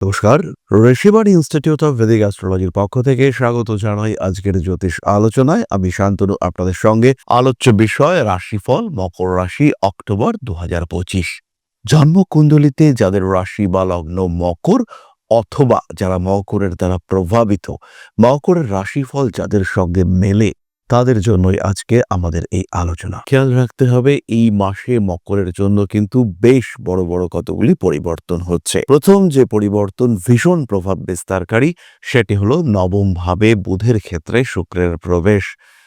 নমস্কার, Rishibani institute of Vedic অ্যাস্ট্রোলজির পক্ষ থেকে স্বাগত জানাই আজকের জ্যোতিষ আলোচনায়। আমি শান্তনু, আপনাদের সঙ্গে আলোচ্য বিষয় রাশিফল, মকর রাশি, অক্টোবর দু হাজার পঁচিশ। জন্মকুণ্ডলিতে যাদের রাশি বা লগ্ন মকর অথবা যারা মকরের দ্বারা প্রভাবিত, মকরের রাশিফল যাদের সঙ্গে মেলে তাদের জন্যই আজকে আমাদের এই আলোচনা। খেয়াল রাখতে হবে, এই মাসে মকরের জন্য কিন্তু বেশ বড় বড় কতগুলি পরিবর্তন হচ্ছে। প্রথম যে পরিবর্তন ভীষণ প্রভাব বিস্তারকারী, সেটি হলো নবম ভাবে বুধের ক্ষেত্রে শুক্রের প্রবেশ।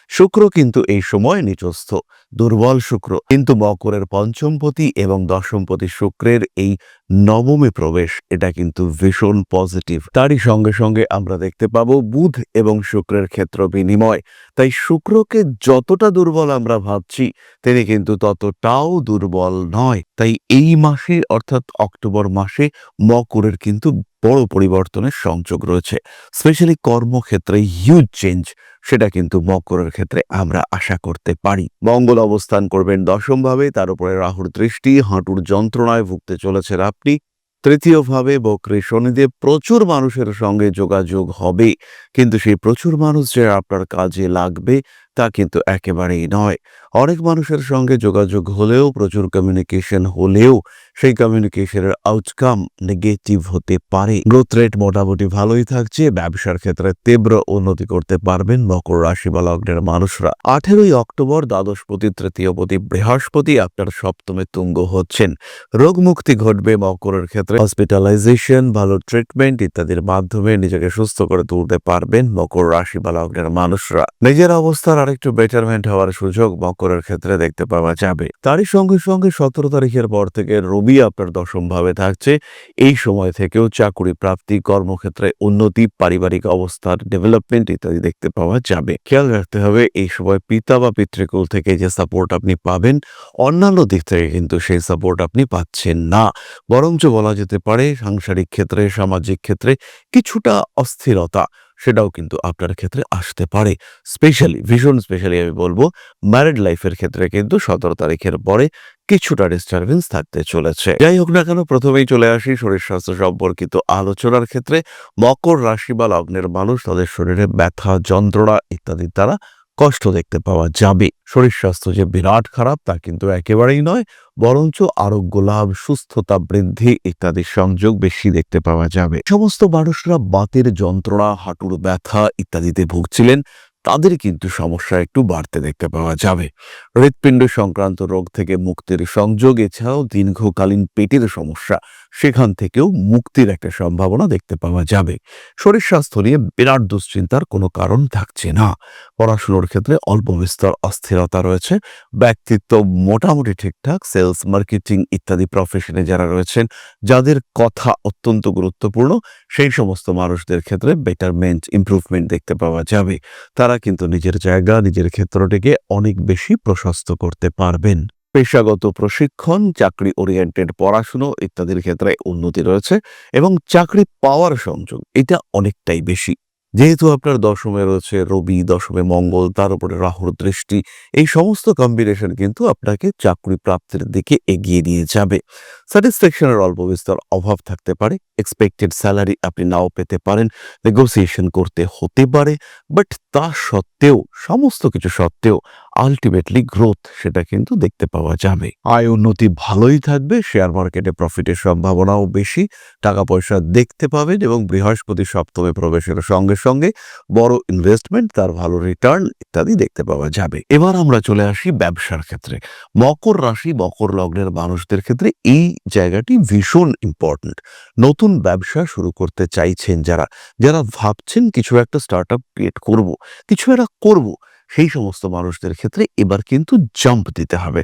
শুক্র কিন্তু এই সময় নিচস্থ, দুর্বল শুক্র। কিন্তু মকরের পঞ্চমপতি এবং দশমপতি শুক্রের এই নবমে প্রবেশ, এটা কিন্তু ভীষণ পজিটিভ তারই সঙ্গে সঙ্গে আমরা দেখতে পাবো বুধ এবং শুক্রের ক্ষেত্র বিনিময়। তাই শুক্রকে যতটা দুর্বল আমরা ভাবছি, তিনি কিন্তু ততটাও দুর্বল নয়। তাই এই মাসে, অর্থাৎ অক্টোবর মাসে মকরের কিন্তু বড় পরিবর্তনের সংযোগ রয়েছে। স্পেশালি কর্মক্ষেত্রে হিউজ চেঞ্জ সেটা কিন্তু মকরের ক্ষেত্রে আমরা আশা করতে পারি। মঙ্গল অবস্থান করবেন দশমভাবে, তার উপরে রাহুর দৃষ্টি, হাঁটুর যন্ত্রণায় ভুগতে চলেছেন আপনি। তৃতীয়ভাবে, বক্রী শনিদেব প্রচুর মানুষের সঙ্গে যোগাযোগ হবে, কিন্তু সেই প্রচুর মানুষ যে আপনার কাজে লাগবে, তা কিন্তু একেবারেই নয়। অনেক মানুষের সঙ্গে যোগাযোগ হলেও, প্রচুর কমিউনিকেশন হলেও সেই কমিউনিকেশনের আউটকাম নেগেটিভ হতে পারে। গ্রোথ রেট মোটামুটি ভালোই থাকছে, ব্যবসার ক্ষেত্রে তীব্র উন্নতি করতে পারবেন মকর রাশি বা লগ্নের মানুষরা। আঠেরোই অক্টোবর দ্বাদশপতি তৃতীয়পতি বৃহস্পতি আপনার সপ্তমে তুঙ্গ হচ্ছেন। রোগ মুক্তি ঘটবে মকরের ক্ষেত্রে। হসপিটালাইজেশন ভালো ট্রিটমেন্ট ইত্যাদির মাধ্যমে নিজেকে সুস্থ করে তুলতে পারবেন মকর রাশি বা লগ্নের মানুষরা। নিজের অবস্থার আরেকটু বেটারমেন্ট হওয়ার সুযোগ মকরের ক্ষেত্রে দেখতে পাওয়া যাবে। তারই সঙ্গে সঙ্গে সতেরো তারিখের পর থেকে রবি আপনার দশম ভাবে থাকছে। এই সময় থেকেও চাকুরি প্রাপ্তি, কর্মক্ষেত্রে উন্নতি, পারিবারিক অবস্থার ডেভেলপমেন্ট ইত্যাদি দেখতে পাওয়া যাবে। খেয়াল রাখতে হবে, এই সময় পিতা বা পিতৃকুল থেকে যে সাপোর্ট আপনি পাবেন, অন্যান্য দিক থেকে কিন্তু সেই সাপোর্ট আপনি পাচ্ছেন না। বরঞ্চ বলা যেতে পারে, সাংসারিক ক্ষেত্রে, সামাজিক ক্ষেত্রে কিছুটা অস্থিরতা। সেটাও কিন্তু আপনার ক্ষেত্রে আসতে পারে। স্পেশালি ভীষণ স্পেশালি আমি বলব ম্যারিড লাইফের ক্ষেত্রে কিন্তু সতেরো তারিখের পরে কিছুটা ডিস্টারবেন্স থাকতে চলেছে। যাই হোক না কেন, প্রথমেই চলে আসি শরীর স্বাস্থ্য সম্পর্কিত আলোচনার ক্ষেত্রে। মকর রাশি বা লগ্নের মানুষ, তাদের শরীরে ব্যথা, যন্ত্রণা ইত্যাদির দ্বারা কষ্ট দেখতে পাওয়া যাবে। শরীর স্বাস্থ্য যে বিরাট খারাপ, তা কিন্তু একেবারেই নয়, বরঞ্চ আরোগ্য লাভ, সুস্থতা বৃদ্ধি ইত্যাদির সংযোগ বেশি দেখতে পাওয়া যাবে। সমস্ত মানুষরা বাতের যন্ত্রণা, হাঁটুর ব্যথা ইত্যাদিতে ভুগছিলেন, তাদের কিন্তু সমস্যা একটু বাড়তে দেখতে পাওয়া যাবে। হৃৎপিণ্ড সংক্রান্ত রোগ থেকে মুক্তির সংযোগ, এছাড়াও দীর্ঘকালীন পেটের সমস্যা সেখান থেকেও মুক্তির একটা সম্ভাবনা দেখতে পাওয়া যাবে। শরীর স্বাস্থ্য নিয়ে বিরাট দুশ্চিন্তার কোনো কারণ থাকছে না। পড়াশুনোর ক্ষেত্রে অল্প বিস্তর অস্থিরতা রয়েছে। ব্যক্তিত্ব মোটামুটি ঠিকঠাক, সেলস, মার্কেটিং ইত্যাদি প্রফেশনে যারা রয়েছেন, যাদের কথা অত্যন্ত গুরুত্বপূর্ণ, সেই সমস্ত মানুষদের ক্ষেত্রে বেটারমেন্ট, ইমপ্রুভমেন্ট দেখতে পাওয়া যাবে। তারা কিন্তু নিজের জায়গা, নিজের ক্ষেত্রটিকে অনেক বেশি প্রশস্ত করতে পারবেন। পেশাগত প্রশিক্ষণ, চাকরি ওরিয়েন্টেড পড়াশুনো ইত্যাদির ক্ষেত্রে উন্নতি রয়েছে এবং চাকরি পাওয়ার সংযোগ এটা অনেকটাই বেশি। যেহেতু আপনার দশমে রয়েছে রবি, দশমে মঙ্গল, তার উপরে রাহুর দৃষ্টি, এই সমস্ত কম্বিনেশন কিন্তু আপনাকে চাকরি প্রাপ্তির দিকে এগিয়ে নিয়ে যাবে। স্যাটিসফ্যাকশনের অল্প বিস্তর অভাব থাকতে পারে এক্সপেক্টেড স্যালারি আপনি নাও পেতে পারেন। নেগোসিয়েশন করতে হতে পারে বাট তা সত্ত্বেও, সমস্ত কিছু সত্ত্বেও আলটিমেটলি গ্রোথ সেটা কিন্তু দেখতে পাওয়া যাবে। আয় উন্নতি ভালোই থাকবে শেয়ার মার্কেটে প্রফিটের সম্ভাবনাও বেশি, টাকা পয়সা দেখতে পাবেন এবং বৃহস্পতি সপ্তমে প্রবেশের সঙ্গে সঙ্গে বড় ইনভেস্টমেন্ট তার ভালো রিটার্ন ইত্যাদি দেখতে পাওয়া যাবে। এবার আমরা চলে আসি ব্যবসার ক্ষেত্রে। মকর রাশি মকর লগ্নের মানুষদের ক্ষেত্রে এই জায়গাটি ভীষণ ইম্পর্টেন্ট নতুন ব্যবসা শুরু করতে চাইছেন যারা যারা ভাবছেন কিছু একটা স্টার্ট আপ ক্রিয়েট করব, কিছু একটা করব সেই সমস্ত মানুষদের ক্ষেত্রে এবার কিন্তু জাম্প দিতে হবে।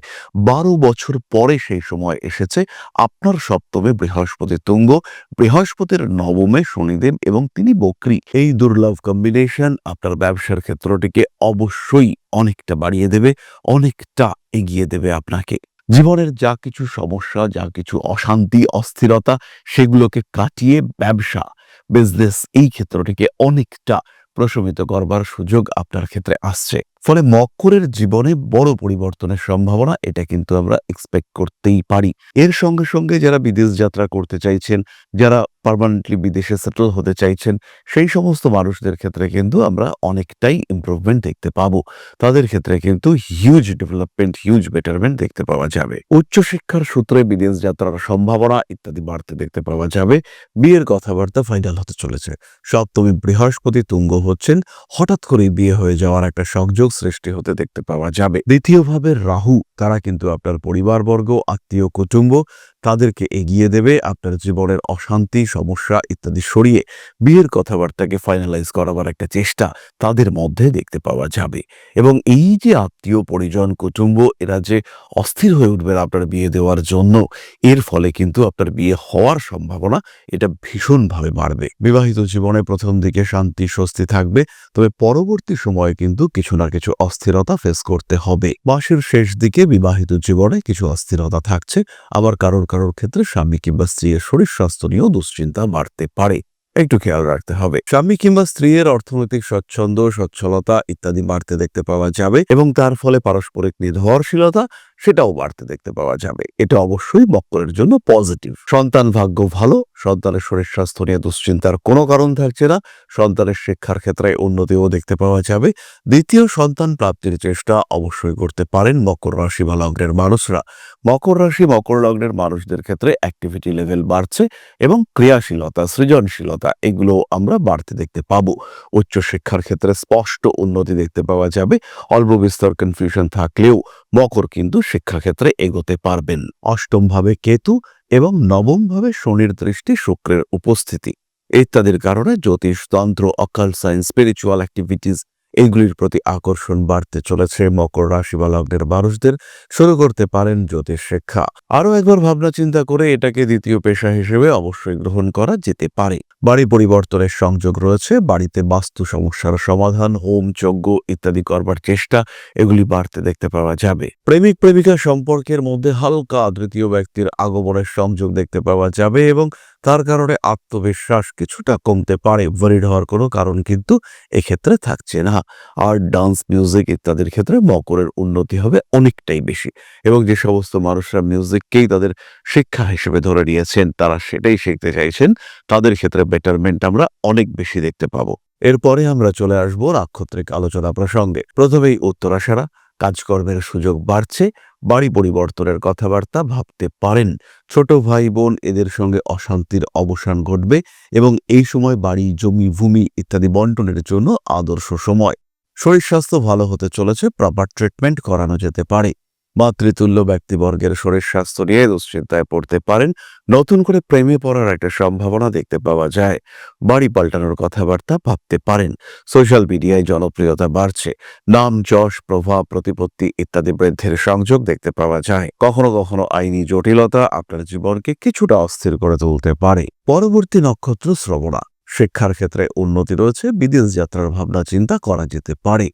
বারো বছর পরে সেই সময় এসেছে আপনার সপ্তমে বৃহস্পতি তুঙ্গ। বৃহস্পতির নবমে শনিদেব এবং তিনি বক্রী। এই দুর্লভ কম্বিনেশন আপনার ব্যবসার ক্ষেত্রটিকে অবশ্যই অনেকটা বাড়িয়ে দেবে, অনেকটা এগিয়ে দেবে আপনাকে। জীবনের যা কিছু সমস্যা, যা কিছু অশান্তি, অস্থিরতা, সেগুলোকে কাটিয়ে ব্যবসা বিজনেস এই ক্ষেত্রটিকে অনেকটা প্রশমিত করবার সুযোগ আপনার ক্ষেত্রে আসছে। ফলে মকরের জীবনে বড় পরিবর্তনের সম্ভাবনা, এটা কিন্তু আমরা এক্সপেক্ট করতেই পারি। এর সঙ্গে সঙ্গে যারা বিদেশ যাত্রা করতে চাইছেন, যারা পার্মানেন্টলি বিদেশে সেটেল হতে চাইছেন, সেই সমস্ত মানুষদের ক্ষেত্রে কিন্তু আমরা অনেকটাই ইমপ্রুভমেন্ট দেখতে পাবো। তাদের ক্ষেত্রে কিন্তু হিউজ ডেভেলপমেন্ট হিউজ বেটারমেন্ট দেখতে পাওয়া যাবে। উচ্চশিক্ষার সূত্রে বিদেশ যাত্রার সম্ভাবনা ইত্যাদি বাড়তে দেখতে পাওয়া যাবে। বিয়ের কথাবার্তা ফাইনাল হতে চলেছে। সপ্তমী বৃহস্পতি তুঙ্গ হচ্ছেন, হঠাৎ করেই বিয়ে হয়ে যাওয়ার একটা সংযোগ সৃষ্টি হতে দেখতে পাওয়া যাবে। দ্বিতীয়ভাবে রাহু তারা কিন্তু আপনার পরিবারবর্গ, আত্মীয়, কুটুম্ব তাদেরকে এগিয়ে দেবে আপনার জীবনের অশান্তি, সমস্যা ইত্যাদি সরিয়ে বিয়ের কথাবার্তাকে ফাইনালাইজ করাবার একটা চেষ্টা তাদের মধ্যে দেখতে পাওয়া যাবে। এবং এই যে আত্মীয়, পরিজন, কুটুম্ব এরা যে অস্থির হয়ে উঠবেন আপনার বিয়ে দেওয়ার জন্য, এর ফলে কিন্তু আপনার বিয়ে হওয়ার সম্ভাবনা এটা ভীষণভাবে বাড়বে। বিবাহিত জীবনে প্রথম দিকে শান্তি, স্বস্তি থাকবে, তবে পরবর্তী সময়ে কিন্তু কিছু না কিছু অস্থিরতা ফেস করতে হবে। মাসের শেষ দিকে বিবাহিত জীবনে কিছু অস্থিরতা থাকছে, আবার কারোর কারোর ক্ষেত্রে স্বামী কিংবা স্ত্রীর শরীর স্বাস্থ্য নিয়েও দুশ্চিন্তা বাড়তে পারে। একটু খেয়াল রাখতে হবে। স্বামী কিংবা স্ত্রীর অর্থনৈতিক স্বচ্ছন্দ সচ্ছলতা ইত্যাদি বাড়তে দেখতে পাওয়া যাবে এবং তার ফলে পারস্পরিক নির্ভরশীলতা সেটাও বাড়তে দেখতে পাওয়া যাবে। এটা অবশ্যই মক্করের জন্য পজিটিভ সন্তান ভাগ্য ভালো, সন্তানের শরীর স্বাস্থ্য নিয়ে দুশ্চিন্তার কোনো কারণ থাকছে না, সন্তানের শিক্ষার ক্ষেত্রে উন্নতিও দেখতে পাওয়া যাবে। দ্বিতীয়, সন্তান প্রাপ্তির চেষ্টা অবশ্যই করতে পারেন মকর রাশি বা লগ্নের মানুষরা। মকর রাশি, মকর লগ্নের মানুষদের ক্ষেত্রে অ্যাক্টিভিটি লেভেল বাড়ছে এবং ক্রিয়াশীলতা, সৃজনশীলতা, এগুলো আমরা বাড়তে দেখতে পাবো। উচ্চশিক্ষার ক্ষেত্রে স্পষ্ট উন্নতি দেখতে পাওয়া যাবে। অল্প বিস্তর কনফিউশন থাকলেও মকর কিন্তু শিক্ষাক্ষেত্রে এগোতে পারবেন। অষ্টমভাবে কেতু এবং নবমভাবে শনির দৃষ্টি শুক্রের উপস্থিতি ইত্যাদির কারণে জ্যোতিষতন্ত্র অকাল সায়েন্স স্পিরিচুয়াল অ্যাক্টিভিটিস এগুলির প্রতি আকর্ষণ বাড়তে চলেছে। মকর রাশি বা লগ্নের মানুষদের শুরু করতে পারেন জ্যোতিষ শিক্ষা। আরও একবার ভাবনা চিন্তা করে এটাকে দ্বিতীয় পেশা হিসেবে অবশ্যই গ্রহণ করা যেতে পারে। বাড়ি পরিবর্তনের সংযোগ রয়েছে, বাড়িতে বাস্তু সমস্যার সমাধান, হোম, যজ্ঞ ইত্যাদি করবার চেষ্টা, এগুলি বাড়তে দেখতে পাওয়া যাবে। প্রেমিক, প্রেমিকা সম্পর্কের মধ্যে হালকা তৃতীয় ব্যক্তির আগমনের সংযোগ দেখতে পাওয়া যাবে এবং তার কারণে আত্মবিশ্বাস কিছুটা কমতে পারে ওয়ারিড হওয়ার কোনো কারণ কিন্তু এক্ষেত্রে থাকছে না। আর ডান্স মিউজিক ইত্যাদির ক্ষেত্রে মকরের উন্নতি হবে অনেকটাই বেশি। এবং যে সমস্ত মানুষরা মিউজিককেই তাদের শিক্ষা হিসেবে ধরে নিয়েছেন, তারা সেটাই শিখতে চাইছেন, তাদের ক্ষেত্রে বেটারমেন্ট আমরা অনেক বেশি দেখতে পাবো। এরপরে আমরা চলে আসব নাক্ষত্রিক আলোচনা প্রসঙ্গে। প্রথমেই উত্তরাশারা কাজকর্মের সুযোগ বাড়ছে, বাড়ি পরিবর্তনের কথাবার্তা ভাবতে পারেন। ছোট ভাই বোন এদের সঙ্গে অশান্তির অবসান ঘটবে এবং এই সময় বাড়ি, জমি, ভূমি ইত্যাদি বন্টনের জন্য আদর্শ সময়। শরীর স্বাস্থ্য ভালো হতে চলেছে প্রপার ট্রিটমেন্ট করানো যেতে পারে। মাতৃতুল্য ব্যক্তিবর্গের শরীর স্বাস্থ্য নিয়ে দুশ্চিন্তায় পড়তে পারেন। নতুন করে প্রেমে পড়ার একটা সম্ভাবনা দেখতে পাওয়া যায়। বাড়ি পাল্টানোর কথাবার্তা ভাবতে পারেন। সোশ্যাল মিডিয়ায় জনপ্রিয়তা বাড়ছে। নাম, যশ, প্রভাব, প্রতিপত্তি ইত্যাদি বৃদ্ধির সংযোগ দেখতে পাওয়া যায়। কখনো কখনো আইনি জটিলতা আপনার জীবনকে কিছুটা অস্থির করে তুলতে পারে। পরবর্তী নক্ষত্র শ্রবণা। শিক্ষার ক্ষেত্রে উন্নতি রয়েছে। বিদেশ যাত্রার ভাবনা, চিন্তা করা যেতে পারে।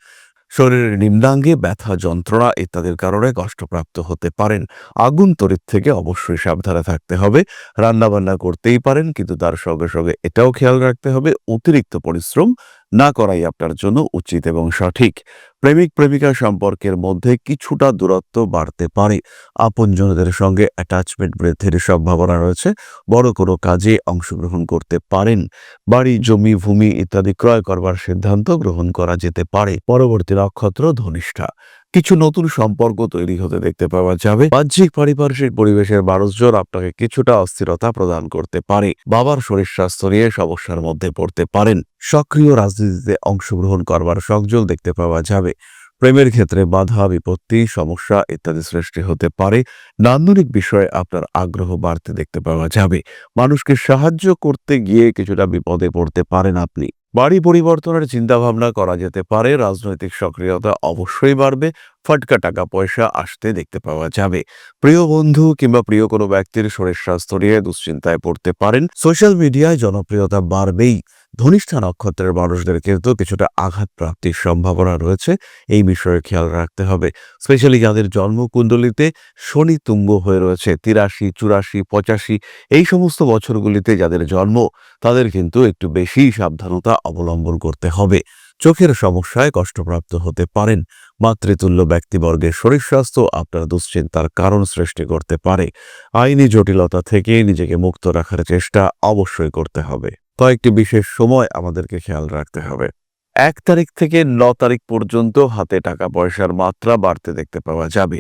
শরীরের নিম্নাঙ্গে ব্যথা, যন্ত্রণা ইত্যাদির কারণে কষ্টপ্রাপ্ত হতে পারেন। আগুন তড়িৎ থেকে অবশ্যই সাবধানে থাকতে হবে। রান্নাবান্না করতেই পারেন, কিন্তু তার সঙ্গে সঙ্গে এটাও খেয়াল রাখতে হবে, অতিরিক্ত পরিশ্রম না করাই আপনার জন্য উচিত এবং সঠিক। প্রেমিক, প্রেমিকা সম্পর্কের মধ্যে কিছুটা দূরত্ব বাড়তে পারে। আপনজনদের সঙ্গে অ্যাটাচমেন্ট বৃদ্ধির সম্ভাবনা রয়েছে। বড় কোনো কাজে অংশগ্রহণ করতে পারেন। বাড়ি, জমি, ভূমি ইত্যাদি ক্রয় করবার সিদ্ধান্ত গ্রহণ করা যেতে পারে। পরবর্তী নক্ষত্র ধনিষ্ঠা। কিছু নতুন সম্পর্ক তৈরি হতে দেখতে পাওয়া যাবে। বাহ্যিক পারিপার্শ্বিক পরিবেশের মানুষজন আপনাকে কিছুটা অস্থিরতা প্রদান করতে পারে। বাবার শরীর স্বাস্থ্য নিয়ে সমস্যার মধ্যে পড়তে পারেন। সক্রিয় রাজনীতিতে অংশগ্রহণ করবার সংযোগ দেখতে পাওয়া যাবে। প্রেমের ক্ষেত্রে বাধা, বিপত্তি, সমস্যা ইত্যাদি সৃষ্টি হতে পারে। নান্দনিক বিষয়ে আপনার আগ্রহ বাড়তে দেখতে পাওয়া যাবে। মানুষকে সাহায্য করতে গিয়ে কিছুটা বিপদে পড়তে পারেন আপনি। বাড়ি পরিবর্তনের চিন্তাভাবনা করা যেতে পারে, রাজনৈতিক সক্রিয়তা অবশ্যই বাড়বে, ফটকা টাকা পয়সা আসতে দেখতে পাওয়া যাবে। প্রিয় বন্ধু কিংবা প্রিয় কোনো ব্যক্তির শরীর স্বাস্থ্য নিয়ে দুশ্চিন্তায় পড়তে পারেন। সোশ্যাল মিডিয়ায় জনপ্রিয়তা বাড়বেই। ধনিষ্ঠা নক্ষত্রের মানুষদের কিন্তু কিছুটা আঘাত প্রাপ্তির সম্ভাবনা রয়েছে। এই বিষয়ে খেয়াল রাখতে হবে। স্পেশালি যাদের জন্মকুণ্ডলিতে শনি তুঙ্গ হয়ে রয়েছে, তিরাশি, চুরাশি, পঁচাশি, এই সমস্ত বছরগুলিতে যাদের জন্ম, তাদের কিন্তু একটু বেশি সাবধানতা অবলম্বন করতে হবে। চোখের সমস্যায় কষ্টপ্রাপ্ত হতে পারেন। মাতৃতুল্য ব্যক্তিবর্গের শরীর স্বাস্থ্য আপনার দুশ্চিন্তার কারণ সৃষ্টি করতে পারে। আইনি জটিলতা থেকে নিজেকে মুক্ত রাখার চেষ্টা অবশ্যই করতে হবে। কয়েকটি বিশেষ সময় আমাদেরকে খেয়াল রাখতে হবে। এক তারিখ থেকে ন তারিখ পর্যন্ত হাতে টাকা পয়সার মাত্রা বাড়তে দেখতে পাওয়া যাবে।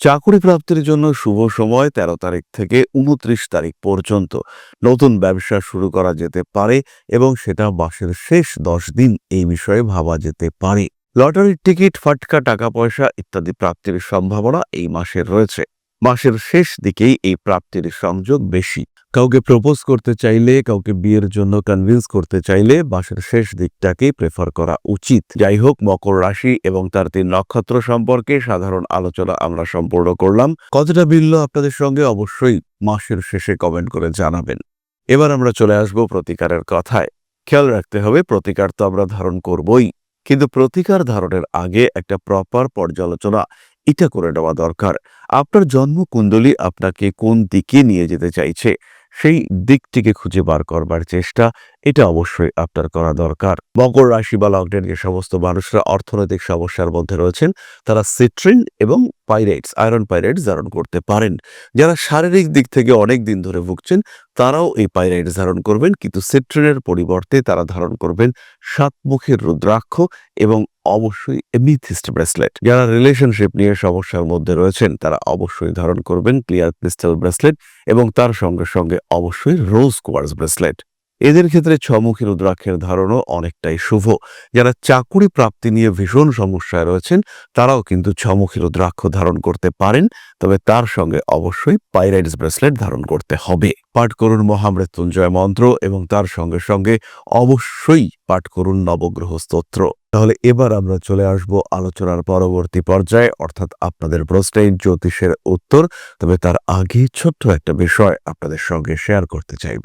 চাকুরি প্রাপ্তির জন্য শুভ সময় ১৩ তারিখ থেকে উনত্রিশ তারিখ পর্যন্ত। নতুন ব্যবসা শুরু করা যেতে পারে এবং সেটা মাসের শেষ দশ দিন এই বিষয়ে ভাবা যেতে পারে। লটারির টিকিট, ফাটকা, টাকা পয়সা ইত্যাদি প্রাপ্তির সম্ভাবনা এই মাসের রয়েছে। মাসের শেষ দিকেই এই প্রাপ্তির সংযোগ বেশি। কাউকে প্রপোজ করতে চাইলে, কাউকে বিয়ের জন্য কনভিন্স করতে চাইলে মাসের শেষ দিকটাকেই প্রেফার করা উচিত। যাই হোক, মকর রাশি এবং তার তিন নক্ষত্র সম্পর্কে সাধারণ আলোচনা আমরা সম্পূর্ণ করলাম। কতটা মিলল আপনাদের সঙ্গে অবশ্যই মাসের শেষে কমেন্ট করে জানাবেন। এবার আমরা চলে আসব প্রতিকারের কথায়। খেয়াল রাখতে হবে, প্রতিকার তো আমরা ধারণ করবই। কিন্তু প্রতিকার ধারণের আগে একটা প্রপার পর্যালোচনা, এটা করে নেওয়া দরকার। আপনার জন্মকুণ্ডলী আপনাকে কোন দিকে নিয়ে যেতে চাইছে? সেই দিকটিকে খুঁজে বার করবার চেষ্টা, এটা অবশ্যই আপনার করা দরকার। মকর রাশি বা লকডাউন যে সমস্ত মানুষরা অর্থনৈতিক সমস্যার মধ্যে রয়েছেন, তারা সিট্রিন এবং পাইরেটস, আয়রন পাইরেটস ধারণ করতে পারেন। যারা শারীরিক দিক থেকে অনেক দিন ধরে ভুগছেন, তারাও এই পাইরাইটস ধারণ করবেন, কিন্তু সিট্রিনের পরিবর্তে তারা ধারণ করবেন সাতমুখের রুদ্রাক্ষ এবং অবশ্যই এমিথিস্ট ব্রেসলেট যারা রিলেশনশিপ নিয়ে সমস্যার মধ্যে রয়েছেন, তারা অবশ্যই ধারণ করবেন ক্লিয়ার ক্রিস্টাল ব্রেসলেট এবং তার সঙ্গে সঙ্গে অবশ্যই রোজ কোয়ার্স ব্রেসলেট এদের ক্ষেত্রে ছমুখী রুদ্রাক্ষের ধারণও অনেকটাই শুভ। যারা চাকুরি প্রাপ্তি নিয়ে ভীষণ সমস্যায় রয়েছেন, তারাও কিন্তু ছমুখী রুদ্রাক্ষ ধারণ করতে পারেন, তবে তার সঙ্গে অবশ্যই পাইরাইডস ব্রেসলেট ধারণ করতে হবে। পাঠ করুন মহামৃত্যুঞ্জয় মন্ত্র এবং তার সঙ্গে সঙ্গে অবশ্যই পাঠ করুন নবগ্রহ স্তোত্র। তাহলে এবার আমরা চলে আসব আলোচনার পরবর্তী পর্যায়ে, অর্থাৎ আপনাদের প্রশ্নের জ্যোতিষের উত্তর, তবে তার আগে ছোট্ট একটা বিষয় আপনাদের সঙ্গে শেয়ার করতে চাইব।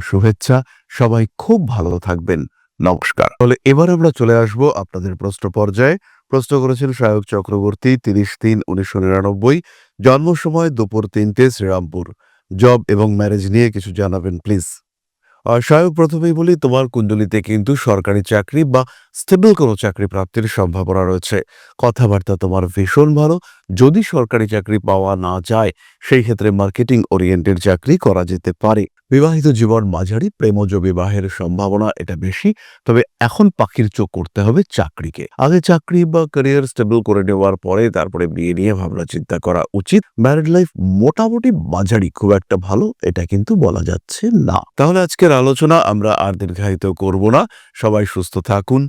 শুভেচ্ছা। সবাই খুব ভালো থাকবেন। নমস্কার। তাহলে এবার আমরা চলে আসব আপনাদের প্রশ্ন পর্যায়ে। প্রশ্ন করেছেন সায়ক চক্রবর্তী, তিরিশ তিন, উনিশশো নিরানব্বই। জন্ম সময় দুপুর তিনটে, শ্রীরামপুর। জব এবং ম্যারেজ নিয়ে কিছু জানাবেন, প্লিজ। সায়ক প্রথমেই বলি, তোমার কুণ্ডলিতে কিন্তু সরকারি চাকরি বা স্টেবল কোনো চাকরি প্রাপ্তির সম্ভাবনা রয়েছে। কথাবার্তা তোমার ভীষণ ভালো। যদি সরকারি চাকরি পাওয়া না যায়, সেই ক্ষেত্রে মার্কেটিং ওরিয়েন্টেড চাকরি করা যেতে পারে। বিবাহিত জীবন মাঝারি, প্রেমজ বিবাহের সম্ভাবনা এটা বেশি। তবে এখন পাখির চোখ করতে হবে চাকরিকে। আগে চাকরি বা ক্যারিয়ার স্টেবল করে নেওয়ার পরে তারপরে বিয়ে নিয়ে ভাবনা চিন্তা করা উচিত। ম্যারিড লাইফ মোটামুটি মাঝারি, খুব একটা ভালো এটা কিন্তু বলা যাচ্ছে না। তাহলে আজকের আলোচনা আমরা আর দীর্ঘায়িত করব না। সবাই সুস্থ থাকুন।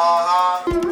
Aha.